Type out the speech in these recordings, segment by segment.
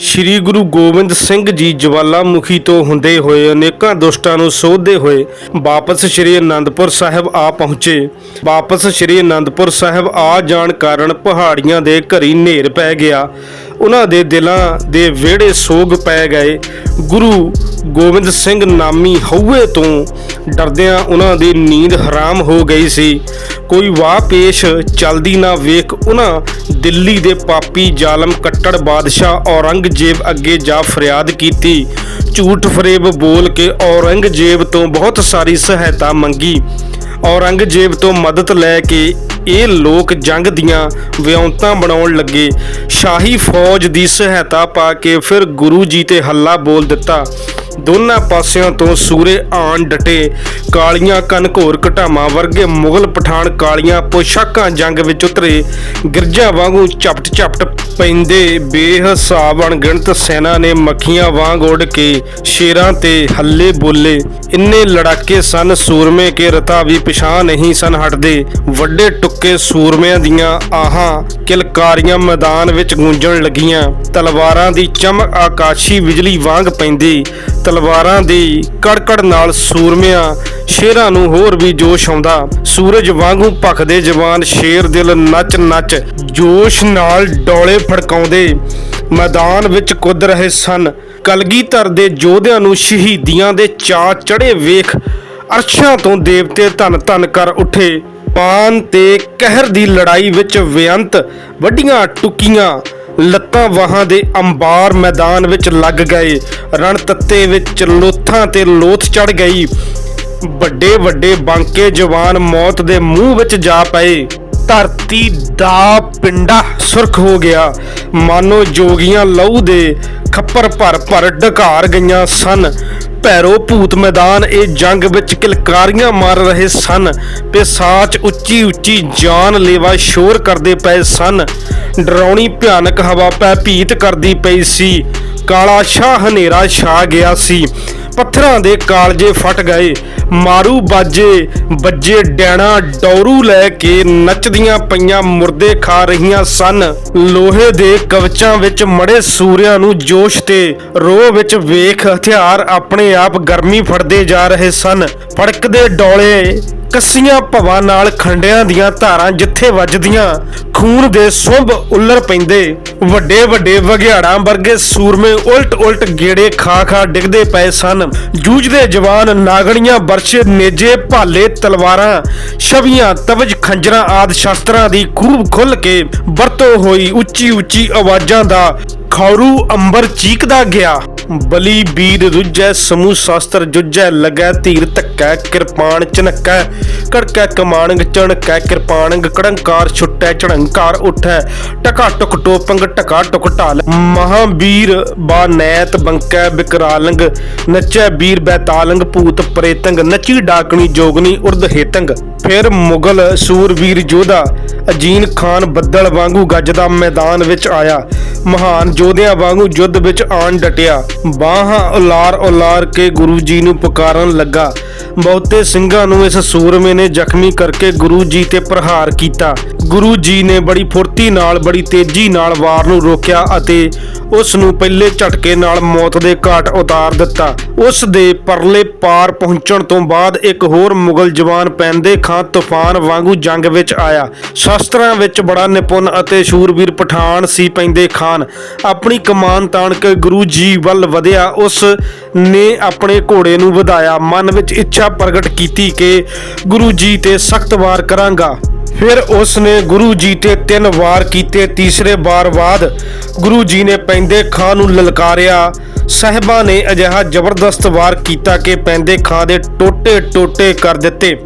ਸ੍ਰੀ ਗੁਰੂ ਗੋਬਿੰਦ ਸਿੰਘ ਜੀ ਜਵਾਲਾਮੁਖੀ ਤੋਂ ਹੁੰਦੇ ਹੋਏ ਅਨੇਕਾਂ ਦੁਸ਼ਟਾਂ ਨੂੰ ਸੋਧਦੇ ਹੋਏ ਵਾਪਸ ਸ੍ਰੀ ਅਨੰਦਪੁਰ ਸਾਹਿਬ ਆ ਪਹੁੰਚੇ। ਵਾਪਸ ਸ੍ਰੀ ਅਨੰਦਪੁਰ ਸਾਹਿਬ ਆ ਜਾਣ ਕਾਰਨ ਪਹਾੜੀਆਂ ਦੇ ਘਰੀ ਹਨੇਰ ਪੈ ਗਿਆ। ਉਹਨਾਂ ਦੇ ਦਿਲਾਂ ਦੇ ਵਿਹੜੇ ਸੋਗ ਪੈ ਗਏ। ਗੁਰੂ ਗੋਬਿੰਦ ਸਿੰਘ ਨਾਮੀ ਹਉਏ ਤੋਂ ਡਰਦਿਆਂ ਉਹਨਾਂ ਦੀ ਨੀਂਦ ਹਰਾਮ ਹੋ ਗਈ ਸੀ। ਕੋਈ ਵਾਹ ਪੇਸ਼ ਚਲਦੀ ਨਾ ਵੇਖ ਉਹਨਾਂ ਦਿੱਲੀ ਦੇ ਪਾਪੀ ਜ਼ਾਲਮ ਕੱਟੜ ਬਾਦਸ਼ਾਹ ਔਰੰਗ ਔਰੰਗਜ਼ੇਬ ਅੱਗੇ ਜਾ ਫਰਿਆਦ ਕੀਤੀ। ਝੂਠ ਫਰੇਬ ਬੋਲ ਕੇ ਔਰੰਗਜ਼ੇਬ ਤੋਂ ਬਹੁਤ ਸਾਰੀ ਸਹਾਇਤਾ ਮੰਗੀ। ਔਰੰਗਜ਼ੇਬ ਤੋਂ ਮਦਦ ਲੈ ਕੇ ਇਹ ਲੋਕ ਜੰਗ ਦੀਆਂ ਵਿਉਂਤਾਂ ਬਣਾਉਣ ਲੱਗੇ। ਸ਼ਾਹੀ ਫੌਜ ਦੀ ਸਹਾਇਤਾ ਪਾ ਕੇ ਫਿਰ ਗੁਰੂ ਜੀ ਤੇ ਹੱਲਾ ਬੋਲ ਦਿੱਤਾ। ਦੋਨਾਂ ਪਾਸਿਆਂ ਤੋਂ ਸੂਰੇ ਆਣ ਡਟੇ। ਕਾਲੀਆਂ ਕਨਘੋਰ ਘਟਾਵਾਂ ਵਰਗੇ ਮੁਗਲ ਪਠਾਨ ਕਾਲੀਆਂ ਪੋਸ਼ਾਕਾਂ ਜੰਗ ਵਿੱਚ ਉਤਰੇ। ਗਿਰਜਾ ਵਾਂਗੂ ਝਪਟ ਝਪਟ ਪੈਂਦੇ। ਬੇਹਿਸਾਬ ਅਣਗਿਣਤ ਸੈਨਾ ਨੇ ਮੱਖੀਆਂ ਵਾਂਗ ਉੱਡ ਕੇ ਸ਼ੇਰਾਂ ਤੇ ਹੱਲੇ ਬੋਲੇ। ਇੰਨੇ ਲੜਾਕੇ ਸਨ ਸੂਰਮੇ ਕੇ ਰਤਾ ਵੀ ਪਛਾਣ ਨਹੀਂ ਸਨ ਹਟਦੇ। ਵੱਡੇ ਟੁੱਕੇ ਸੂਰਮਿਆਂ ਦੀਆਂ ਆਹਾਂ ਕਿਲਕਾਰੀਆਂ ਮੈਦਾਨ ਵਿੱਚ ਗੂੰਜਣ ਲੱਗੀਆਂ। ਤਲਵਾਰਾਂ ਦੀ ਚਮਕ ਆਕਾਸ਼ੀ ਬਿਜਲੀ ਵਾਂਗ ਪੈਂਦੀ। ਤਲਵਾਰਾਂ ਦੀ ਕੜਕੜ ਨਾਲ ਸੂਰਮਿਆਂ, ਸ਼ੇਰਾਂ ਨੂੰ ਹੋਰ ਵੀ ਜੋਸ਼ ਆਉਂਦਾ। ਸੂਰਜ ਵਾਂਗੂ ਭਖਦੇ ਜਵਾਨ ਸ਼ੇਰ ਦਿਲ ਨੱਚ ਨੱਚ ਜੋਸ਼ ਨਾਲ ਡੋਲੇ ਫੜਕਾਉਂਦੇ। ਮੈਦਾਨ ਵਿੱਚ ਕੁੱਦ ਰਹੇ ਸਨ। ਕਲਗੀਧਰ ਦੇ ਯੋਧਿਆਂ ਨੂੰ ਸ਼ਹੀਦੀਆਂ ਦੇ ਚਾ ਚੜੇ ਵੇਖ। ਅਰਸ਼ਾਂ ਤੋਂ ਦੇਵਤੇ ਧਨ ਧਨ ਕਰ ਉੱਠੇ। ਪਾਨ ਤੇ ਕਹਿਰ ਦੀ ਲੜਾਈ ਵਿੱਚ ਵਿਅੰਤ, ਵੱਡੀਆਂ ਟੁਕੀਆਂ। ਲੱਤਾਂ ਵਾਹਾਂ ਦੇ ਅੰਬਾਰ ਮੈਦਾਨ ਵਿੱਚ ਲੱਗ ਗਏ। ਰਣ ਤੱਤੇ ਵਿੱਚ ਲੋਥਾਂ ਤੇ ਲੋਥ ਚੜ ਗਈ। ਵੱਡੇ ਵੱਡੇ ਬਾਂਕੇ ਜਵਾਨ ਮੌਤ ਦੇ ਮੂੰਹ ਵਿੱਚ ਜਾ ਪਏ। ਧਰਤੀ ਦਾ ਪਿੰਡਾ ਸੁਰਖ ਹੋ ਗਿਆ। ਮਾਨੋ ਜੋਗੀਆਂ ਲਹੂ ਦੇ ਖੱਪਰ ਭਰ ਭਰ ਢਕਾਰ ਗਈਆਂ ਸਨ। ਭੈਰੋ ਭੂਤ ਮੈਦਾਨ, ਇਹ ਜੰਗ ਵਿੱਚ ਕਿਲਕਾਰੀਆਂ ਮਾਰ ਰਹੇ ਸਨ। ਪਿਸਾਚ ਉੱਚੀ ਉੱਚੀ ਜਾਨ ਲੇਵਾ ਸ਼ੋਰ ਕਰਦੇ ਪਏ ਸਨ। ਡਰਾਉਣੀ ਭਿਆਨਕ ਹਵਾ ਪੈ ਭੀਤ ਕਰਦੀ ਪਈ ਸੀ। ਕਾਲਾ ਸ਼ਾਹ ਹਨੇਰਾ ਛਾ ਗਿਆ ਸੀ। ਪੱਥਰਾਂ ਦੇ ਕਾਲਜੇ ਫਟ ਗਏ। ਮਾਰੂ ਬਾਜੇ ਬੱਜੇ ਡੈਣਾ, ਡੌਰੂ ਲੈ ਕੇ ਨੱਚਦੀਆਂ ਪਈਆਂ ਮੁਰਦੇ ਖਾ ਰਹੀਆਂ ਸਨ। ਲੋਹੇ ਦੇ ਕਵਚਾਂ ਵਿੱਚ ਮੜੇ ਸੂਰਿਆਂ ਨੂੰ ਜੋਸ਼ ਤੇ ਰੋਹ ਵਿੱਚ ਵੇਖ ਹਥਿਆਰ ਆਪਣੇ ਆਪ ਗਰਮੀ ਫੜਦੇ ਜਾ ਰਹੇ ਸਨ। ਫੜਕਦੇ ਡੋਲੇ ਕੱਸੀਆਂ ਭਵਾਂ ਨਾਲ ਖੰਡਿਆਂ ਦੀਆਂ ਧਾਰਾਂ ਜਿੱਥੇ ਵੱਜਦੀਆਂ, ਖੂਨ ਦੇ ਸੁੰਭ ਉੱਲਰ ਪੈਂਦੇ। ਵੱਡੇ ਵੱਡੇ ਵਗਿਆੜਾਂ ਵਰਗੇ ਸੂਰਮੇ ਉਲਟ ਉਲਟ ਗੇੜੇ ਖਾ ਖਾ ਡਿੱਗਦੇ ਪਏ ਸਨ। ਜੂਝਦੇ ਜਵਾਨ ਨਾਗਣੀਆਂ ਬਰਛੇ ਨੇਜੇ ਭਾਲੇ ਤਲਵਾਰਾਂ, ਛਵੀਆਂ, ਤਵਜ ਖੰਜਰਾਂ ਆਦ ਸ਼ਸਤਰਾਂ ਦੀ ਖੂਬ ਖੁੱਲ ਕੇ ਵਰਤੋਂ ਹੋਈ ਉੱਚੀ ਉੱਚੀ ਆਵਾਜ਼ਾਂ ਦਾ ਖੌਰੂ ਅੰਬਰ ਚੀਕਦਾ ਗਿਆ। ਬਲੀ ਬੀਰ ਰੁੱਜੈ ਸਮੂਹ ਸ਼ਾਸਤਰ ਜੁਜੈ ਲਗੈ ਧੀਰ ਧੱਕੈ, ਕਿਰਪਾਨ ਚਨਕੈ। ਕੜਕੈ ਕਮਾਨੰਗ ਚਣਕੈ ਕਿਰਪਾਨੰਗ, ਕੜੰਕਾਰ ਛੁੱਟੈ, ਚੜੰਕਾਰ ਉਠੈ। ਟਕਾ ਟੁਕ ਟੋਪੰਗ, ਟਕਾ ਟੁਕ ਢਾਲ। ਮਹਾਬੀਰ ਬਾ ਨੈਤ ਬੰਕੈ ਬਿਕਰਾਲੰਗ। ਨੱਚੈ ਬੀਰ ਬੈਤਾਲੰਗ ਭੂਤ ਪ੍ਰੇਤੰਗ। ਨੱਚੀ ਡਾਕਣੀ ਜੋਗਨੀ ਉਰਦ ਹੇਤੰਗ। ਫਿਰ ਮੁਗਲ ਸੂਰਵੀਰ ਯੋਧਾ ਅਜੀਨ ਖਾਨ ਬੱਦਲ ਵਾਂਗੂ ਗੱਜਦਾ ਮੈਦਾਨ ਵਿੱਚ ਆਇਆ। ਮਹਾਨ ਯੋਧਿਆਂ ਵਾਂਗੂ ਯੁੱਧ ਵਿੱਚ ਆਣ ਡਟਿਆ। ਬਾਹਾਂ ਉਲਾਰ ਉਲਾਰ ਕੇ ਗੁਰੂ ਜੀ ਨੂੰ ਪੁਕਾਰਨ ਲੱਗਾ। ਬਹੁਤੇ ਸਿੰਘਾਂ ਨੂੰ ਇਸ ਸੂਰਮੇ ਨੇ ਜ਼ਖਮੀ ਕਰਕੇ ਗੁਰੂ ਜੀ ਤੇ ਪ੍ਰਹਾਰ ਕੀਤਾ। ਗੁਰੂ ਜੀ ਨੇ ਬੜੀ ਫੁਰਤੀ ਨਾਲ, ਬੜੀ ਤੇਜ਼ੀ ਨਾਲ ਵਾਰ ਨੂੰ ਰੋਕਿਆ ਅਤੇ ਉਸ ਨੂੰ ਪਹਿਲੇ ਝਟਕੇ ਨਾਲ ਮੌਤ ਦੇ ਘਾਟ ਉਤਾਰ ਦਿੱਤਾ। ਉਸ ਦੇ ਪਰਲੇ ਪਾਰ ਪਹੁੰਚਣ ਤੋਂ ਬਾਅਦ ਇੱਕ ਹੋਰ ਮੁਗਲ ਜਵਾਨ ਪੈਂਦੇ ਖਾਂ ਤੂਫਾਨ ਵਾਂਗੂ ਜੰਗ ਵਿੱਚ ਆਇਆ। ਸ਼ਸਤਰਾਂ ਵਿੱਚ ਬੜਾ ਨਿਪੁੰਨ ਅਤੇ ਸ਼ੂਰਵੀਰ ਪਠਾਨ ਸੀ ਪੈਂਦੇ ਖਾਨ। ਆਪਣੀ ਕਮਾਨ ਤਾਣ ਕੇ ਗੁਰੂ ਜੀ ਵੱਲ ਵਧਿਆ। ਉਸ ਨੇ ਆਪਣੇ ਘੋੜੇ ਨੂੰ ਵਧਾਇਆ। ਮਨ ਵਿੱਚ ਇੱਛਾ ਪ੍ਰਗਟ ਕੀਤੀ ਕਿ ਗੁਰੂ ਜੀ ਤੇ ਸਖਤ ਵਾਰ ਕਰਾਂਗਾ। ਫਿਰ ਉਸ ਨੇ ਗੁਰੂ ਜੀ ਤੇ ਤਿੰਨ ਵਾਰ ਕੀਤੇ ਤੀਸਰੇ ਵਾਰ ਬਾਅਦ ਗੁਰੂ ਜੀ ਨੇ ਪੈਂਦੇ ਖਾਂ ਨੂੰ ਲਲਕਾਰਿਆ। ਸਾਹਿਬਾਂ ਨੇ ਅਜਿਹਾ ਜ਼ਬਰਦਸਤ ਵਾਰ ਕੀਤਾ ਕਿ ਪੈਂਦੇ ਖਾਂ ਦੇ ਟੋਟੇ ਟੋਟੇ ਕਰ ਦਿੱਤੇ।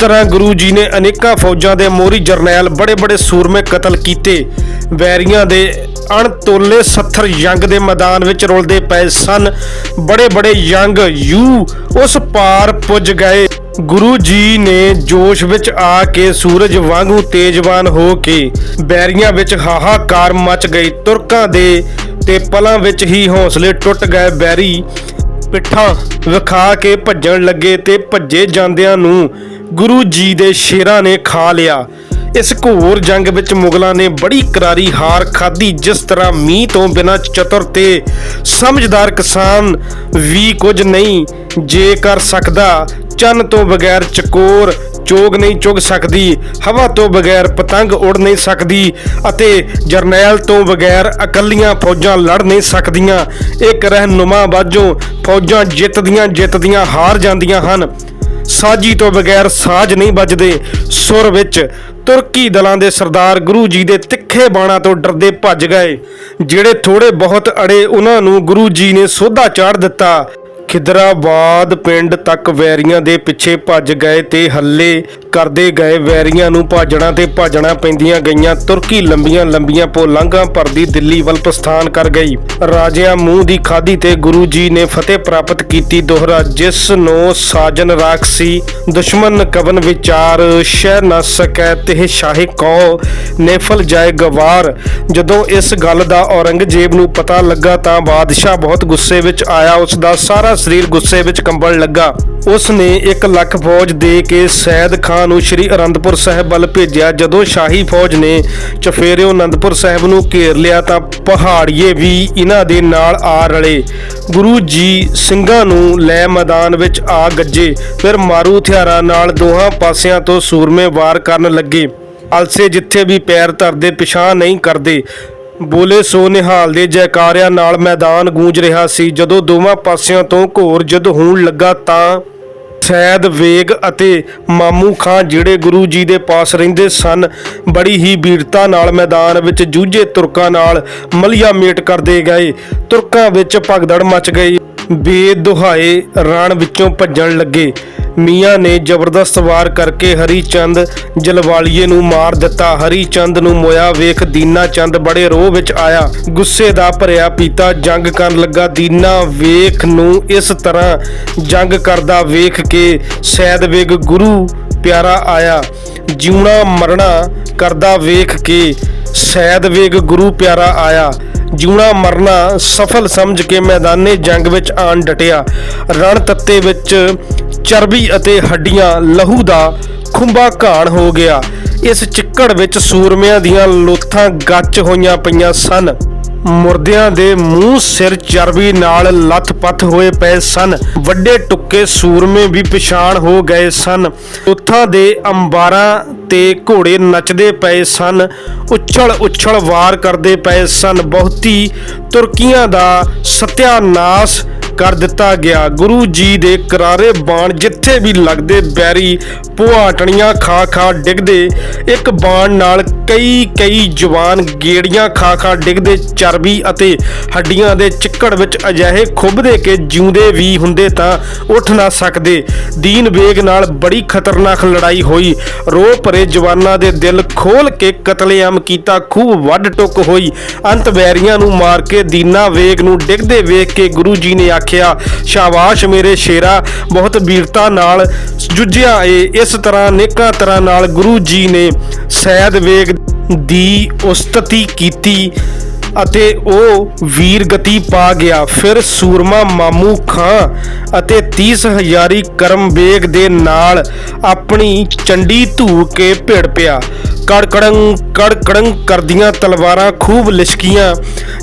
ਤਰ੍ਹਾਂ ਗੁਰੂ ਜੀ ਨੇ ਅਨੇਕਾਂ ਫੌਜਾਂ ਦੇ ਮੋਹਰੀ ਜਰਨੈਲ ਬੜੇ ਬੜੇ ਸੂਰਮੇ ਕਤਲ ਕੀਤੇ। ਵੈਰੀਆਂ ਦੇ ਅਣਤੋਲੇ ਸੱਥਰ ਜੰਗ ਦੇ ਮੈਦਾਨ ਵਿੱਚ ਰੁਲਦੇ ਪਏ ਸਨ। ਬੜੇ ਬੜੇ ਜੰਗ ਯੂ ਉਸ ਪਾਰ ਪੁੱਜ ਗਏ। ਗੁਰੂ ਜੀ ਨੇ ਜੋਸ਼ ਵਿੱਚ ਆ ਕੇ ਸੂਰਜ ਵਾਂਗੂ ਤੇਜਵਾਨ ਹੋ ਕੇ ਬੈਰੀਆਂ ਵਿੱਚ ਹਾਹਾਕਾਰ ਮਚ ਗਈ। ਤੁਰਕਾਂ ਦੇ ਤੇ ਪਲਾਂ ਵਿੱਚ ਹੀ ਹੌਸਲੇ ਟੁੱਟ ਗਏ। ਬੈਰੀ ਪਿੱਠਾਂ ਵਿਖਾ ਕੇ ਭੱਜਣ ਲੱਗੇ ਤੇ ਭੱਜੇ ਜਾਂਦਿਆਂ ਨੂੰ ਗੁਰੂ ਜੀ ਦੇ ਸ਼ੇਰਾਂ ਨੇ ਖਾ ਲਿਆ। ਇਸ ਘੋਰ ਜੰਗ ਵਿੱਚ ਮੁਗਲਾਂ ਨੇ ਬੜੀ ਕਰਾਰੀ ਹਾਰ ਖਾਧੀ, ਜਿਸ ਤਰ੍ਹਾਂ ਮੀਂਹ ਤੋਂ ਬਿਨਾਂ ਚਤੁਰ ਤੇ ਸਮਝਦਾਰ ਕਿਸਾਨ ਵੀ ਕੁਝ ਨਹੀਂ ਜੇ ਕਰ ਸਕਦਾ। ਚੰਨ ਤੋਂ ਬਗੈਰ ਚਕੋਰ ਚੋਗ ਨਹੀਂ ਚੁਗ ਸਕਦੀ, ਹਵਾ ਤੋਂ ਬਗੈਰ ਪਤੰਗ ਉੜ ਨਹੀਂ ਸਕਦੀ ਅਤੇ ਜਰਨੈਲ ਤੋਂ ਬਗੈਰ ਇਕੱਲੀਆਂ ਫੌਜਾਂ ਲੜ ਨਹੀਂ ਸਕਦੀਆਂ। ਇੱਕ ਰਹਿਨੁਮਾ ਬਾਝੋਂ ਫੌਜਾਂ ਜਿੱਤਦੀਆਂ ਜਿੱਤਦੀਆਂ ਹਾਰ ਜਾਂਦੀਆਂ ਹਨ। ਸਾਜੀ ਤੋਂ ਬਗੈਰ ਸਾਜ ਨਹੀਂ ਵੱਜਦੇ। ਸੁਰ ਵਿੱਚ ਤੁਰਕੀ ਦਲਾਂ ਦੇ ਸਰਦਾਰ ਗੁਰੂ ਜੀ ਦੇ ਤਿੱਖੇ ਬਾਣਾਂ ਤੋਂ ਡਰਦੇ ਭੱਜ ਗਏ। ਜਿਹੜੇ ਥੋੜੇ ਬਹੁਤ ਅੜੇ, ਉਹਨਾਂ ਨੂੰ ਗੁਰੂ ਜੀ ਨੇ ਸੋਧਾ ਚਾੜ ਦਿੱਤਾ। ਖਿਦਰਾਬਾਦ ਪਿੰਡ ਤੱਕ ਵੈਰੀਆਂ ਦੇ ਪਿੱਛੇ ਭੱਜ ਗਏ ਤੇ ਹੱਲੇ ਕਰਦੇ ਗਏ ਵੈਰੀਆਂ ਨੂੰ ਭਾਜਣਾ ਤੇ ਭਾਜਣਾ ਪੈਂਦੀਆਂ ਗਈਆਂ। ਤੁਰਕੀ ਲੰਬੀਆਂ ਲੰਬੀਆਂ ਪੋਲਾਂਘਾਂ ਭਰਦੀ ਦਿੱਲੀ ਵੱਲ ਪ੍ਰਸਥਾਨ ਕਰ ਗਈ। ਰਾਜਿਆਂ ਮੂੰਹ ਦੀ ਖਾਦੀ ਤੇ ਗੁਰੂ ਜੀ ਨੇ ਫਤਿਹ ਪ੍ਰਾਪਤ ਕੀਤੀ ਦੋਹਰਾ, ਜਿਸ ਨੂੰ ਸਾਜਨ ਰਾਖਸੀ ਦੁਸ਼ਮਨ ਕਵਨ ਵਿਚਾਰ, ਸ਼ਹਿ ਨਾ ਸਕੈ ਤੇ ਸ਼ਾਹੇ ਕੋ, ਨੇਫਲ ਜਾਏ ਗਵਾਰ। ਜਦੋਂ ਇਸ ਗੱਲ ਦਾ ਔਰੰਗਜ਼ੇਬ ਨੂੰ ਪਤਾ ਲੱਗਾ ਤਾਂ ਬਾਦਸ਼ਾਹ ਬਹੁਤ ਗੁੱਸੇ ਵਿੱਚ ਆਇਆ। ਉਸ ਦਾ ਸਾਰਾ ਸਰੀਰ ਗੁੱਸੇ ਵਿੱਚ ਕੰਬਣ ਲੱਗਾ। ਉਸ ਨੇ 1 ਲੱਖ ਫੌਜ ਦੇ ਕੇ ਸੈਦ ਖਾਨ ਨੂੰ ਸ੍ਰੀ ਅਨੰਦਪੁਰ ਸਾਹਿਬ ਵੱਲ ਭੇਜਿਆ। ਜਦੋਂ ਸ਼ਾਹੀ ਫੌਜ ਨੇ ਚਫੇਰਿਓ ਅਨੰਦਪੁਰ ਸਾਹਿਬ ਨੂੰ ਘੇਰ ਲਿਆ ਤਾਂ ਪਹਾੜੀਏ ਵੀ ਇਹਨਾਂ ਦੇ ਨਾਲ ਆ ਰਲੇ। ਗੁਰੂ ਜੀ ਸਿੰਘਾਂ ਨੂੰ ਲੈ ਮੈਦਾਨ ਵਿੱਚ ਆ ਗੱਜੇ। ਫਿਰ ਮਾਰੂ ਹਥਿਆਰਾਂ ਨਾਲ ਦੋਹਾਂ ਪਾਸਿਆਂ ਤੋਂ ਸੂਰਮੇ ਵਾਰ ਕਰਨ ਲੱਗੇ। ਅਲਸੇ ਜਿੱਥੇ ਵੀ ਪੈਰ ਧਰਦੇ ਪਿਛਾਂ ਨਹੀਂ ਕਰਦੇ। ਬੋਲੇ ਸੋ ਨਿਹਾਲ ਦੇ ਜੈਕਾਰਿਆਂ ਨਾਲ ਮੈਦਾਨ ਗੂੰਜ ਰਿਹਾ ਸੀ। ਜਦੋਂ ਦੋਵਾਂ ਪਾਸਿਆਂ ਤੋਂ ਘੋਰ ਜਦ ਹੋਣ ਲੱਗਾ ਤਾਂ ਸੈਦ ਵੇਗ ਅਤੇ ਮਾਮੂ ਖਾਂ ਜਿਹੜੇ ਗੁਰੂ ਜੀ ਦੇ ਪਾਸ ਰਹਿੰਦੇ ਸਨ, ਬੜੀ ਹੀ ਵੀਰਤਾ ਨਾਲ ਮੈਦਾਨ ਵਿੱਚ ਜੂਝੇ ਤੁਰਕਾਂ ਨਾਲ ਮਲਿਆ ਮੇਟ ਕਰਦੇ ਗਏ। ਤੁਰਕਾਂ ਵਿੱਚ ਭਗਦੜ ਮਚ ਗਈ। ਬੇਦੁਹਾਏ ਰਣ ਵਿੱਚੋਂ ਭੱਜਣ ਲੱਗੇ। ਮੀਆਂ ਨੇ ਜ਼ਬਰਦਸਤ ਵਾਰ ਕਰਕੇ ਹਰੀ ਚੰਦ ਜਲਵਾਲੀਏ ਨੂੰ ਮਾਰ ਦਿੱਤਾ। ਹਰੀ ਚੰਦ ਨੂੰ ਮੋਇਆ ਵੇਖ ਦੀਨਾ ਚੰਦ ਬੜੇ ਰੋਹ ਵਿੱਚ ਆਇਆ। ਗੁੱਸੇ ਦਾ ਭਰਿਆ ਪੀਤਾ ਜੰਗ ਕਰਨ ਲੱਗਾ। ਦੀਨਾ ਵੇਖ ਨੂੰ ਇਸ ਤਰ੍ਹਾਂ ਜੰਗ ਕਰਦਾ ਵੇਖ ਕੇ ਸੈਦ ਵੇਗ ਗੁਰੂ ਪਿਆਰਾ ਆਇਆ। ਜਿਉਣਾ ਮਰਣਾ ਕਰਦਾ ਵੇਖ ਕੇ ਸੈਦ ਵੇਗ ਗੁਰੂ ਪਿਆਰਾ ਆਇਆ। ਜਿਉਣਾ ਮਰਨਾ ਸਫਲ ਸਮਝ ਕੇ ਮੈਦਾਨੇ ਜੰਗ ਵਿੱਚ ਆਣ ਡਟਿਆ। ਰਣ ਤੱਤੇ ਵਿੱਚ ਚਰਬੀ ਅਤੇ ਹੱਡੀਆਂ ਲਹੂ ਦਾ ਖੁੰਬਾ ਘਾਣ ਹੋ ਗਿਆ। ਇਸ ਚਿੱਕੜ ਵਿੱਚ ਸੂਰਮਿਆਂ ਦੀਆਂ ਲੋਥਾਂ ਗੱਚ ਹੋਈਆਂ ਪਈਆਂ ਸਨ। ਮੁਰਦਿਆਂ ਦੇ ਮੂੰਹ ਸਿਰ ਚਰਬੀ ਨਾਲ ਲੱਥ-ਪੱਥ ਹੋਏ ਪਏ ਸਨ। ਵੱਡੇ ਟੁੱਕੇ ਸੂਰਮੇ ਵੀ ਪਛਾਣ ਹੋ ਗਏ ਸਨ। ਉੱਥਾਂ ਦੇ ਅੰਬਾਰਾਂ ਤੇ ਘੋੜੇ ਨੱਚਦੇ ਪਏ ਸਨ। ਉੱਛਲ ਉੱਛਲ ਵਾਰ ਕਰਦੇ ਪਏ ਸਨ। ਬਹੁਤੀ ਤੁਰਕੀਆਂ ਦਾ ਸਤਿਆਨਾਸ਼ ਕਰ ਦਿੱਤਾ ਗਿਆ। ਗੁਰੂ ਜੀ ਦੇ ਕਰਾਰੇ ਬਾਣ ਜਿੱਥੇ ਵੀ ਲੱਗਦੇ ਬੈਰੀ ਪੁਆਟਣੀਆਂ ਖਾ ਖਾ ਡਿੱਗਦੇ। ਇੱਕ ਬਾਣ ਨਾਲ ਕਈ ਕਈ ਜਵਾਨ ਗੇੜੀਆਂ ਖਾ ਖਾ ਡਿੱਗਦੇ ਚਰਬੀ ਅਤੇ ਹੱਡੀਆਂ ਦੇ ਚਿੱਕੜ ਵਿੱਚ ਅਜਿਹੇ ਖੁੱਬਦੇ ਕਿ ਜਿਉਂਦੇ ਵੀ ਹੁੰਦੇ ਤਾਂ ਉੱਠ ਨਾ ਸਕਦੇ। ਦੀਨ ਵੇਗ ਨਾਲ ਬੜੀ ਖਤਰਨਾਕ ਲੜਾਈ ਹੋਈ। ਰੋ ਭਰੇ ਜਵਾਨਾਂ ਦੇ ਦਿਲ ਖੋਲ ਕੇ ਕਤਲੇਆਮ ਕੀਤਾ ਖੂਬ ਵੱਢ ਟੁੱਕ ਹੋਈ। ਅੰਤ ਵੈਰੀਆਂ ਨੂੰ ਮਾਰ ਕੇ ਦੀਨਾ ਵੇਗ ਨੂੰ ਡਿੱਗਦੇ ਵੇਖ ਕੇ ਗੁਰੂ ਜੀ ਨੇ ਆਖਿਆ, ਸ਼ਾਬਾਸ਼ ਮੇਰੇ ਸ਼ੇਰਾ, ਬਹੁਤ ਵੀਰਤਾ ਨਾਲ ਜੁਝਿਆ ਏ। ਇਸ ਤਰ੍ਹਾਂ ਨੇਕਾਂ ਤਰ੍ਹਾਂ ਨਾਲ ਗੁਰੂ ਜੀ ਨੇ ਸੈਦ ਵੇਗ ਦੀ ਉਸਤਤੀ ਕੀਤੀ ਅਤੇ ਉਹ ਵੀਰ ਗਤੀ ਪਾ ਗਿਆ। ਫਿਰ ਸੂਰਮਾ ਮਾਮੂ ਖਾਂ ਅਤੇ 30 ਹਜ਼ਾਰੀ ਕਰਮ ਬੇਗ ਦੇ ਨਾਲ ਆਪਣੀ ਚੰਡੀ ਧੂ ਕੇ ਭਿੜ ਪਿਆ। ਕੜਕੜੰ ਕੜਕੜੰ ਕਰਦੀਆਂ ਤਲਵਾਰਾਂ ਖੂਬ ਲਿਸ਼ਕੀਆਂ।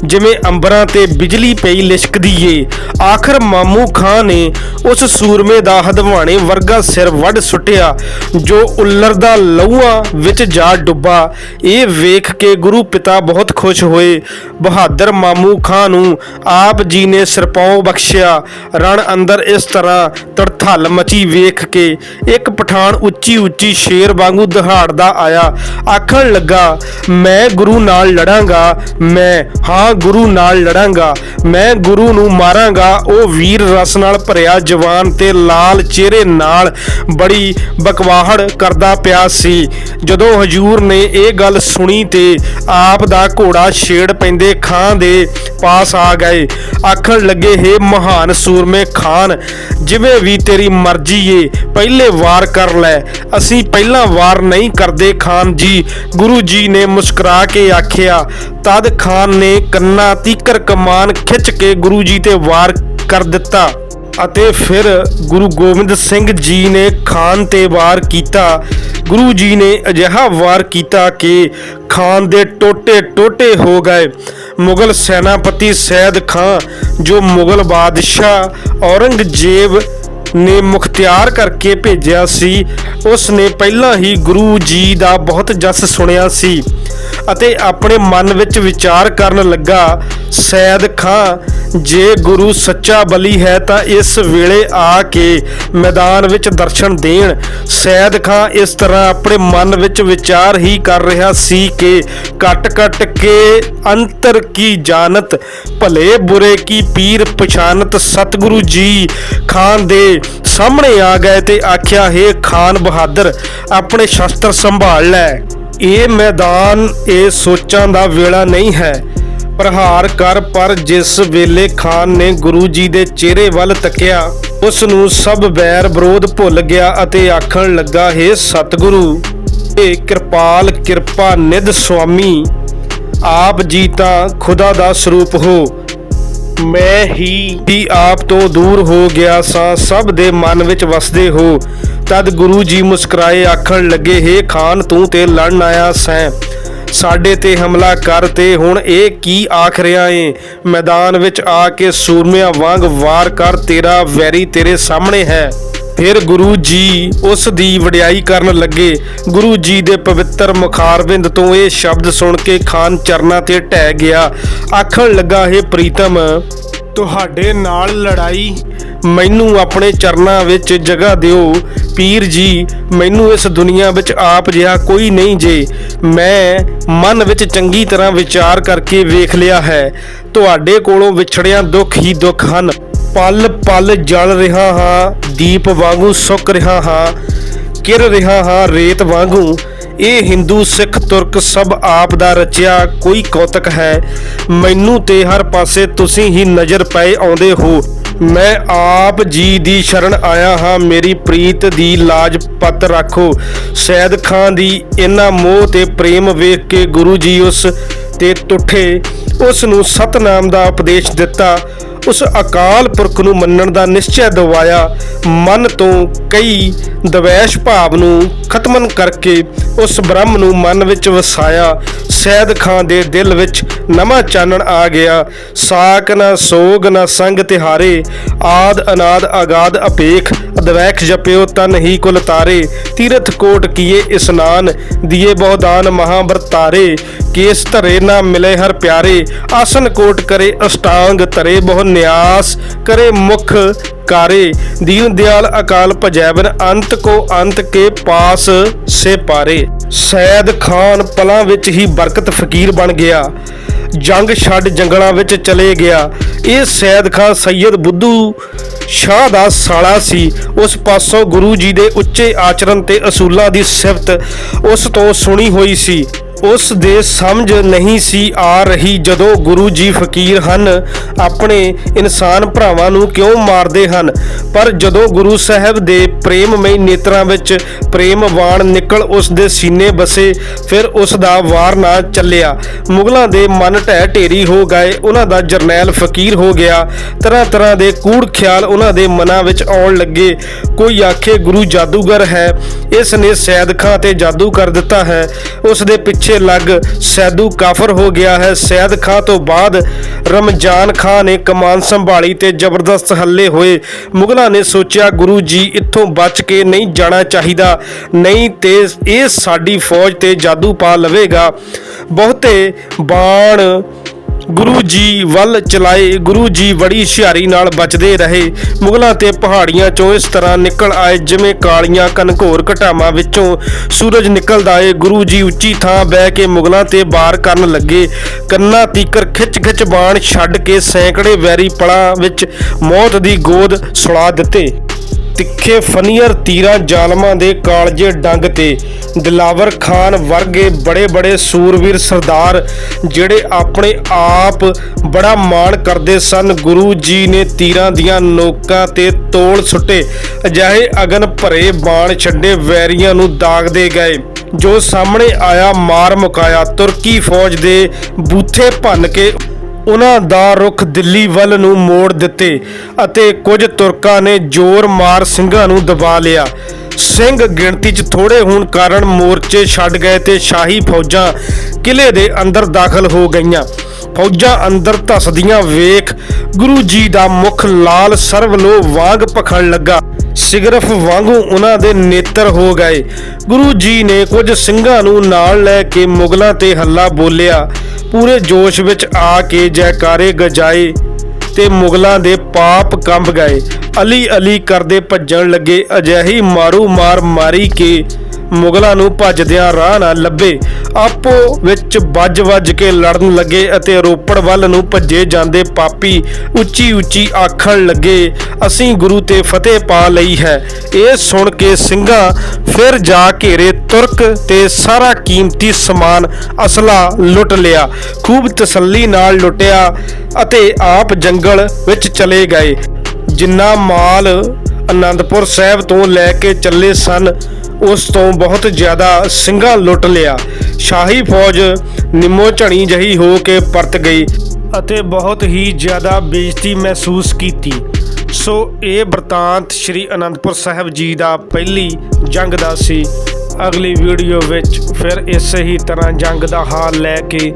ਜਿਵੇਂ ਅੰਬਰਾਂ ਤੇ ਬਿਜਲੀ ਪਈ ਲਿਸ਼ਕਦੀ ਏ ਆਖਰ ਮਾਮੂ ਖਾਂ ਨੇ ਉਸ ਸੂਰਮੇ ਦਾ ਹਦਵਾਣੇ ਵਰਗਾ ਸਿਰ ਵੱਢ ਸੁੱਟਿਆ, ਜੋ ਉੱਲਰ ਦਾ ਲਹੂਆਂ ਵਿੱਚ ਜਾ ਡੁੱਬਾ। ਇਹ ਵੇਖ ਕੇ ਗੁਰੂ ਪਿਤਾ ਬਹੁਤ ਖੁਸ਼ ਹੋਏ। ਬਹਾਦਰ ਮਾਮੂ ਖਾਂ ਨੂੰ ਆਪ ਜੀ ਨੇ ਸਿਰਪਾਉ ਬਖਸ਼ਿਆ। ਰਣ ਅੰਦਰ ਇਸ ਤਰ੍ਹਾਂ ਤੜਥਲ ਮਚੀ ਵੇਖ ਕੇ ਇੱਕ ਪਠਾਨ ਉੱਚੀ ਉੱਚੀ ਸ਼ੇਰ ਵਾਂਗੂ ਦਹਾੜਦਾ ਆਇਆ। ਆਖਣ ਲੱਗਾ, ਮੈਂ ਗੁਰੂ ਨਾਲ ਲੜਾਂਗਾ, ਮੈਂ, ਹਾਂ, ਗੁਰੂ ਨਾਲ ਲੜਾਂਗਾ, ਮੈਂ ਗੁਰੂ ਨੂੰ ਮਾਰਾਂਗਾ। ਉਹ ਵੀਰ ਰਸ ਨਾਲ ਭਰਿਆ ਜਵਾਨ ਤੇ ਲਾਲ ਚਿਹਰੇ ਨਾਲ ਬੜੀ ਬਕਵਾਹੜ ਕਰਦਾ ਪਿਆ ਸੀ। ਜਦੋਂ ਹਜੂਰ ਨੇ ਇਹ ਗੱਲ ਸੁਣੀ ਤੇ ਆਪ ਦਾ ਘੋੜਾ ਛੇੜ ਪੈਂਦੇ ਖਾਂ ਦੇ ਪਾਸ ਆ ਗਏ। ਆਖਣ ਲੱਗੇ, ਹੇ ਮਹਾਨ ਸੂਰਮੇ ਖਾਨ, ਜਿਵੇਂ ਵੀ ਤੇਰੀ ਮਰਜ਼ੀ ਏ, ਪਹਿਲੇ ਵਾਰ ਕਰ ਲੈ। ਅਸੀਂ ਪਹਿਲਾਂ ਵਾਰ ਨਹੀਂ ਕਰਦੇ ਖਾਨ ਜੀ, ਗੁਰੂ ਜੀ ਨੇ ਮੁਸਕਰਾ ਕੇ ਆਖਿਆ, ਤਦ ਖਾਨ ਨੇ ਕੰਨਾ ਤੀਕਰ ਕਮਾਨ ਖਿੱਚ ਕੇ ਗੁਰੂ ਜੀ ਤੇ ਵਾਰ ਕਰ ਦਿੱਤਾ ਅਤੇ ਫਿਰ ਗੁਰੂ ਗੋਬਿੰਦ ਸਿੰਘ ਜੀ ਨੇ ਖਾਨ ਤੇ ਵਾਰ ਕੀਤਾ। ਗੁਰੂ ਜੀ ਨੇ ਅਜਿਹਾ ਵਾਰ ਕੀਤਾ ਕਿ ਖਾਨ ਦੇ ਟੋਟੇ ਟੋਟੇ ਹੋ ਗਏ। ਮੁਗਲ ਸੈਨਾਪਤੀ ਸੈਦ ਖਾਂ ਜੋ ਮੁਗਲ ਬਾਦਸ਼ਾਹ ਔਰੰਗਜ਼ੇਬ ਨੇ ਮੁਖਤਿਆਰ ਕਰਕੇ ਭੇਜਿਆ ਸੀ। ਉਸ ਨੇ ਪਹਿਲਾਂ ਹੀ ਗੁਰੂ ਜੀ ਦਾ ਬਹੁਤ ਜਸ ਸੁਣਿਆ ਸੀ ਅਤੇ ਆਪਣੇ ਮਨ ਵਿੱਚ ਵਿਚਾਰ ਕਰਨ ਲੱਗਾ, ਸੈਦ ਖਾਂ, ਜੇ ਗੁਰੂ ਸੱਚਾ ਬਲੀ ਹੈ ਤਾਂ ਇਸ ਵੇਲੇ ਆ ਕੇ ਮੈਦਾਨ ਵਿੱਚ ਦਰਸ਼ਨ ਦੇਣ। ਸੈਦ ਖਾਂ ਇਸ ਤਰ੍ਹਾਂ ਆਪਣੇ ਮਨ ਵਿੱਚ ਵਿਚਾਰ ਹੀ ਕਰ ਰਿਹਾ ਸੀ ਕਿ ਕੱਟ ਕੱਟ ਕੇ ਅੰਤਰ ਕੀ ਜਾਣਤ, ਭਲੇ ਬੁਰੇ ਕੀ ਪੀਰ ਪਛਾਨਤ ਸਤਿਗੁਰੂ ਜੀ ਖਾਨ ਦੇ ਸਾਹਮਣੇ ਆ ਗਏ ਤੇ ਆਖਿਆ, ਹੈ ਖਾਨ ਬਹਾਦਰ, ਆਪਣੇ ਸ਼ਸਤਰ ਸੰਭਾਲ ਲੈ। ਇਹ ਮੈਦਾਨ ਇਹ ਸੋਚਾਂ ਦਾ ਵੇਲਾ ਨਹੀਂ ਹੈ। ਪ੍ਰਹਾਰ ਕਰ, ਪਰ ਜਿਸ ਵੇਲੇ ਖਾਨ ਨੇ ਗੁਰੂ ਜੀ ਦੇ ਚਿਹਰੇ ਵੱਲ ਤੱਕਿਆ, ਉਸ ਨੂੰ ਸਭ ਬੈਰ ਵਿਰੋਧ ਭੁੱਲ ਗਿਆ ਅਤੇ ਆਖਣ ਲੱਗਾ, ਹੈ ਸਤਿਗੁਰੂ ਇਹ ਕਿਰਪਾਲ, ਕਿਰਪਾ ਨਿਧ ਸੁਆਮੀ, ਆਪ ਜੀ ਤਾਂ ਖੁਦਾ ਦਾ ਸਰੂਪ ਹੋ। ਮੈਂ ਹੀ ਵੀ ਆਪ ਤੋਂ ਦੂਰ ਹੋ ਗਿਆ ਸਾਂ, ਸਭ ਦੇ ਮਨ ਵਿੱਚ ਵਸਦੇ ਹੋ। ਤਦ ਗੁਰੂ ਜੀ ਮੁਸਕਰਾਏ, ਆਖਣ ਲੱਗੇ, ਹੇ ਖਾਨ, ਤੂੰ ਤੇ ਲੜਨ ਆਇਆ ਸੈਂ। ਸਾਡੇ ਤੇ ਹਮਲਾ ਕਰ ਤੇ ਹੁਣ ਇਹ ਕੀ ਆਖ ਰਿਹਾ ਏ? ਮੈਦਾਨ ਵਿੱਚ ਆ ਕੇ ਸੂਰਮਿਆਂ ਵਾਂਗ ਵਾਰ ਕਰ ਤੇਰਾ ਵੈਰੀ ਤੇਰੇ ਸਾਹਮਣੇ ਹੈ। ਫਿਰ ਗੁਰੂ ਜੀ ਉਸ ਦੀ ਵਡਿਆਈ ਕਰਨ ਲੱਗੇ। ਗੁਰੂ ਜੀ ਦੇ ਪਵਿੱਤਰ ਮੁਖਾਰਬਿੰਦ ਤੋਂ ਇਹ ਸ਼ਬਦ ਸੁਣ ਕੇ ਖਾਨ ਚਰਨਾਂ ਤੇ ਢਹਿ ਗਿਆ। ਆਖਣ ਲੱਗਾ, ਹੈ ਪ੍ਰੀਤਮ, ਤੁਹਾਡੇ ਨਾਲ ਲੜਾਈ ਮੈਨੂੰ ਆਪਣੇ ਚਰਨਾਂ ਵਿੱਚ ਜਗ੍ਹਾ ਦਿਓ। ਪੀਰ ਜੀ, ਮੈਨੂੰ ਇਸ ਦੁਨੀਆ ਵਿੱਚ ਆਪ ਜਿਹਾ ਕੋਈ ਨਹੀਂ ਜੇ। ਮੈਂ ਮਨ ਵਿੱਚ ਚੰਗੀ ਤਰ੍ਹਾਂ ਵਿਚਾਰ ਕਰਕੇ ਵੇਖ ਲਿਆ ਹੈ। ਤੁਹਾਡੇ ਕੋਲੋਂ ਵਿਛੜਿਆਂ ਦੁੱਖ ਹੀ ਦੁੱਖ ਹਨ। ਪਲ ਪਲ ਜਲ ਰਿਹਾ ਹਾਂ, ਦੀਪ ਵਾਂਗੂ ਸੁੱਕ ਰਿਹਾ ਹਾਂ, ਕਿਰ ਰਿਹਾ ਹਾਂ ਰੇਤ ਵਾਂਗੂ। ਇਹ ਹਿੰਦੂ ਸਿੱਖ ਤੁਰਕ ਸਭ ਆਪ ਦਾ ਰਚਿਆ ਕੋਈ ਕੌਤਕ ਹੈ। ਮੈਨੂੰ ਤੇ ਹਰ ਪਾਸੇ ਤੁਸੀਂ ਹੀ ਨਜ਼ਰ ਪਏ ਆਉਂਦੇ ਹੋ। ਮੈਂ ਆਪ ਜੀ ਦੀ ਸ਼ਰਨ ਆਇਆ ਹਾਂ, ਮੇਰੀ ਪ੍ਰੀਤ ਦੀ ਲਾਜ ਪਤ ਰੱਖੋ। ਸੈਦ ਖਾਨ ਦੀ ਇਹਨਾਂ ਮੋਹ ਤੇ ਪ੍ਰੇਮ ਵੇਖ ਕੇ ਗੁਰੂ ਜੀ ਉਸ ਤੇ ਟੁੱਠੇ ਉਸ ਨੂੰ ਸਤਨਾਮ ਦਾ ਉਪਦੇਸ਼ ਦਿੱਤਾ। ਉਸ ਅਕਾਲ ਪੁਰਖ ਨੂੰ ਮੰਨਣ ਦਾ ਨਿਸ਼ਚੈ ਦਿਵਾਇਆ, ਮਨ ਤੋਂ ਕਈ ਦਵੈਸ਼ ਭਾਵ ਨੂੰ ਖਤਮਨ ਕਰਕੇ ਉਸ ਬ੍ਰਹਮ ਨੂੰ ਮਨ ਵਿੱਚ ਵਸਾਇਆ। ਸੈਦ ਖਾਂ ਦੇ ਦਿਲ ਵਿੱਚ ਨਵਾਂ ਚਾਨਣ ਆ ਗਿਆ। ਸਾਕ ਨਾ ਸੋਗ ਨਾ ਸੰਗ ਤਿਹਾਰੇ, ਆਦ ਅਨਾਦ ਆਗਾਦ ਅਪੇਖ ਦਵੈਖ ਜਪਿਓ ਤਨ ਹੀ ਕੁਲ ਤਾਰੇ, ਤੀਰਥ ਕੋਟ ਕੀਏ ਇਸਨਾਨ, ਦੀਏ ਬਹੁਦਾਨ ਮਹਾਵਰਤਾਰੇ ਕੇਸ ਧਰੇ ਨਾ ਮਿਲੇ ਹਰ ਪਿਆਰੇ, ਆਸਨ ਕੋਟ ਕਰੇ ਅਸ਼ਟਾਂਗ ਤਰੇ ਬਹੁ ਨਿਆਸ, ਕਰੇ ਮੁਖ ਕਾਰੇ, ਦੀਨ ਦਿਆਲ ਅਕਾਲ ਭਜੈਵਨ, ਅੰਤ ਕੋ ਅੰਤ ਕੇ ਪਾਸ ਸੇ ਪਾਰੇ। ਸੈਦ ਖਾਨ ਪਲਾਂ ਵਿੱਚ ਹੀ ਬਰਕਤ ਫਕੀਰ ਬਣ ਗਿਆ, ਜੰਗ ਛੱਡ ਜੰਗਲਾਂ ਵਿੱਚ ਚਲੇ ਗਿਆ, ਇਹ ਸੈਦ ਖਾਨ ਸੈਯਦ ਬੁੱਧੂ ਸ਼ਾਹ ਦਾ ਸਾਲਾ ਸੀ। ਉਸ ਪਾਸੋਂ ਗੁਰੂ ਜੀ ਦੇ ਉੱਚੇ ਆਚਰਣ ਤੇ ਅਸੂਲਾਂ ਦੀ ਸਿਫਤ ਉਸ ਤੋਂ ਸੁਣੀ ਹੋਈ ਸੀ। ਉਸ ਦੇ ਸਮਝ ਨਹੀਂ ਸੀ ਆ ਰਹੀ ਜਦੋਂ ਗੁਰੂ ਜੀ ਫਕੀਰ ਹਨ, ਆਪਣੇ ਇਨਸਾਨ ਭਰਾਵਾਂ ਨੂੰ ਕਿਉਂ ਮਾਰਦੇ ਹਨ? ਪਰ ਜਦੋਂ ਗੁਰੂ ਸਾਹਿਬ ਦੇ ਪ੍ਰੇਮਮਈ ਨੇਤਰਾਂ ਵਿੱਚ ਪ੍ਰੇਮ ਪ੍ਰੇਮਵਾਨ ਨਿਕਲ ਉਸ ਦੇ ਸੀਨੇ ਬਸੇ, ਫਿਰ ਉਸ ਦਾ ਵਾਰ ਨਾ ਚੱਲਿਆ। ਮੁਗਲਾਂ ਦੇ ਮਨ ਢਹਿ ਢੇਰੀ ਹੋ ਗਏ, ਉਹਨਾਂ ਦਾ ਜਰਨੈਲ ਫਕੀਰ ਹੋ ਗਿਆ। ਤਰ੍ਹਾਂ ਤਰ੍ਹਾਂ ਦੇ ਕੂੜ ਖਿਆਲ ਉਹਨਾਂ ਦੇ ਮਨਾਂ ਵਿੱਚ ਆਉਣ ਲੱਗੇ। ਕੋਈ ਆਖੇ, ਗੁਰੂ ਜਾਦੂਗਰ ਹੈ, ਇਸ ਨੇ ਸੈਦ ਖਾਂ ਤੇ ਜਾਦੂ ਕਰ ਦਿੱਤਾ ਹੈ। ਉਸ ਦੇ ਪਿੱਛੇ ਲੱਗ ਸੈਦੂ ਕਾਫਰ ਹੋ ਗਿਆ ਹੈ। ਸੈਦ ਖਾਂ ਤੋਂ ਬਾਅਦ ਰਮਜ਼ਾਨ ਖਾਂ ਨੇ ਕਮਾਨ ਸੰਭਾਲੀ ਤੇ ਜ਼ਬਰਦਸਤ ਹੱਲੇ ਹੋਏ। ਮੁਗਲਾਂ ਨੇ ਸੋਚਿਆ, ਗੁਰੂ ਜੀ, ਇੱਥੋਂ ਬਚ ਕੇ ਨਹੀਂ ਜਾਣਾ ਚਾਹੀਦਾ। ਨਹੀਂ ਤੇ ਇਹ ਸਾਡੀ ਫੌਜ ਤੇ ਜਾਦੂ ਪਾ ਲਵੇਗਾ। ਬਹੁਤੇ ਬਾਣ ਗੁਰੂ ਜੀ ਵੱਲ ਚਲਾਏ, ਗੁਰੂ ਜੀ ਬੜੀ ਹੁਸ਼ਿਆਰੀ ਨਾਲ ਬਚਦੇ ਰਹੇ। ਮੁਗਲਾਂ ਤੇ ਪਹਾੜੀਆਂ ਚੋਂ ਇਸ ਤਰ੍ਹਾਂ ਨਿਕਲ ਆਏ, ਜਿਵੇਂ ਕਾਲੀਆਂ ਕਨਘੋਰ ਘਟਾਵਾਂ ਵਿੱਚੋਂ ਸੂਰਜ ਨਿਕਲਦਾ ਏ। ਗੁਰੂ ਜੀ ਉੱਚੀ ਥਾਂ ਬਹਿ ਕੇ ਮੁਗਲਾਂ ਤੇ ਬਾਰ ਕਰਨ ਲੱਗੇ। ਕੰਨਾਂ ਤੀਕਰ ਖਿੱਚ ਖਿੱਚ ਬਾਣ ਛੱਡ ਕੇ ਸੈਂਕੜੇ ਵੈਰੀ ਪਲਾਂ ਵਿੱਚ ਮੌਤ ਦੀ ਗੋਦ ਸੁਲਾ ਦਿੱਤੇ। ਤਿੱਖੇ ਫਨੀਅਰ ਤੀਰਾਂ ਜ਼ਾਲਮਾਂ ਦੇ ਕਾਲਜੇ ਡੰਗ ਤੇ ਦਿਲਾਵਰ ਖਾਨ ਵਰਗੇ ਬੜੇ-ਬੜੇ ਸੂਰਵੀਰ ਸਰਦਾਰ ਜਿਹੜੇ ਆਪਣੇ ਆਪ ਬੜਾ ਮਾਣ ਕਰਦੇ ਸਨ, ਗੁਰੂ ਜੀ ਨੇ ਤੀਰਾਂ ਦੀਆਂ ਨੋਕਾਂ ਤੇ ਤੋਲ ਸੁੱਟੇ। ਅਜਿਹੇ ਅਗਨ ਭਰੇ ਬਾਣ ਛੱਡੇ ਵੈਰੀਆਂ ਨੂੰ ਦਾਗਦੇ ਗਏ। ਜੋ ਸਾਹਮਣੇ ਆਇਆ, ਮਾਰ ਮੁਕਾਇਆ। ਤੁਰਕੀ ਫੌਜ ਦੇ ਬੂਥੇ ਭੰਨ ਕੇ ਉਹਨਾਂ ਦਾ ਰੁਖ ਦਿੱਲੀ ਵੱਲ ਨੂੰ ਮੋੜ ਦਿੱਤੇ ਅਤੇ ਕੁਝ ਤੁਰਕਾਂ ਨੇ ਜ਼ੋਰ ਮਾਰ ਸਿੰਘਾਂ ਨੂੰ ਦਬਾ ਲਿਆ। ਸਿੰਘ ਗਿਣਤੀ 'ਚ ਥੋੜੇ ਹੋਣ ਕਾਰਨ ਮੋਰਚੇ ਛੱਡ ਗਏ ਤੇ ਸ਼ਾਹੀ ਫੌਜਾਂ ਕਿਲੇ ਦੇ ਅੰਦਰ ਦਾਖਲ ਹੋ ਗਈਆਂ। ਫੌਜਾਂ ਅੰਦਰ ਧਸਦੀਆਂ ਵੇਖ ਗੁਰੂ ਜੀ ਦਾ ਮੁਖ ਲਾਲ ਸਰਵਲੋ ਵਾਂਗ ਪਖਣ ਲੱਗਾ। ਸਿਗਰਫ ਵਾਂਗੂ ਉਹਨਾਂ ਦੇ ਨੇਤਰ ਹੋ ਗਏ। ਗੁਰੂ ਜੀ ਨੇ ਕੁਝ ਸਿੰਘਾਂ ਨੂੰ ਨਾਲ ਲੈ ਕੇ ਮੁਗਲਾਂ ਤੇ ਹੱਲਾ ਬੋਲਿਆ। ਪੂਰੇ ਜੋਸ਼ ਵਿੱਚ ਆ ਕੇ ਜੈਕਾਰੇ ਗਜਾਏ ਤੇ ਮੁਗਲਾਂ ਦੇ ਪਾਪ ਕੰਬ ਗਏ। ਅਲੀ ਅਲੀ ਕਰਦੇ ਭੱਜਣ ਲੱਗੇ, ਅਜਿਹੀ ਮਾਰੂ ਮਾਰ ਮਾਰੀ ਕੇ ਮੁਗਲਾਂ ਨੂੰ ਭੱਜਦਿਆਂ ਰਾਹ ਨਾ ਲੱਭੇ। ਆਪੋ ਵਿੱਚ ਵੱਜ ਵੱਜ ਕੇ ਲੜਨ ਲੱਗੇ ਅਤੇ ਰੋਪੜ ਵੱਲ ਨੂੰ ਭੱਜੇ ਜਾਂਦੇ ਪਾਪੀ ਉੱਚੀ ਉੱਚੀ ਆਖਣ ਲੱਗੇ, ਅਸੀਂ ਗੁਰੂ ਤੇ ਫਤਿਹ ਪਾ ਲਈ ਹੈ। ਇਹ ਸੁਣ ਕੇ ਸਿੰਘਾਂ ਫਿਰ ਜਾ ਘੇਰੇ ਤੁਰਕ ਤੇ ਸਾਰਾ ਕੀਮਤੀ ਸਮਾਨ ਅਸਲਾ ਲੁੱਟ ਲਿਆ। ਖੂਬ ਤਸੱਲੀ ਨਾਲ ਲੁੱਟਿਆ ਅਤੇ ਆਪ ਜੰਗਲ ਵਿੱਚ ਚਲੇ ਗਏ। ਜਿੰਨਾ ਮਾਲ ਅਨੰਦਪੁਰ ਸਾਹਿਬ ਤੋਂ ਲੈ ਕੇ ਚੱਲੇ ਸਨ ਉਸ ਤੋਂ ਬਹੁਤ ਜ਼ਿਆਦਾ ਸਿੰਘਾਂ ਲੁੱਟ ਲਿਆ। ਸ਼ਾਹੀ ਫੌਜ ਨਿੰਮੋ ਝਣੀ ਜਹੀ ਹੋ ਕੇ ਪਰਤ ਗਈ ਅਤੇ ਬਹੁਤ ਹੀ ਜ਼ਿਆਦਾ ਬੇਇੱਜ਼ਤੀ ਮਹਿਸੂਸ ਕੀਤੀ। ਸੋ ਇਹ ਵਰਤਾਂਤ ਸ੍ਰੀ ਅਨੰਦਪੁਰ ਸਾਹਿਬ ਜੀ ਦਾ ਪਹਿਲੀ ਜੰਗ ਦਾ ਸੀ। ਅਗਲੀ ਵੀਡੀਓ ਵਿੱਚ ਫਿਰ ਇਸੇ ਹੀ ਤਰ੍ਹਾਂ ਜੰਗ ਦਾ ਹਾਲ ਲੈ ਕੇ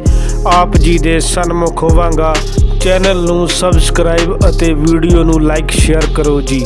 ਆਪ ਜੀ ਦੇ ਸਨਮੁਖ ਹੋਵਾਂਗਾ। ਚੈਨਲ ਨੂੰ ਸਬਸਕ੍ਰਾਈਬ ਅਤੇ ਵੀਡੀਓ ਨੂੰ ਲਾਈਕ, ਸ਼ੇਅਰ ਕਰੋ ਜੀ।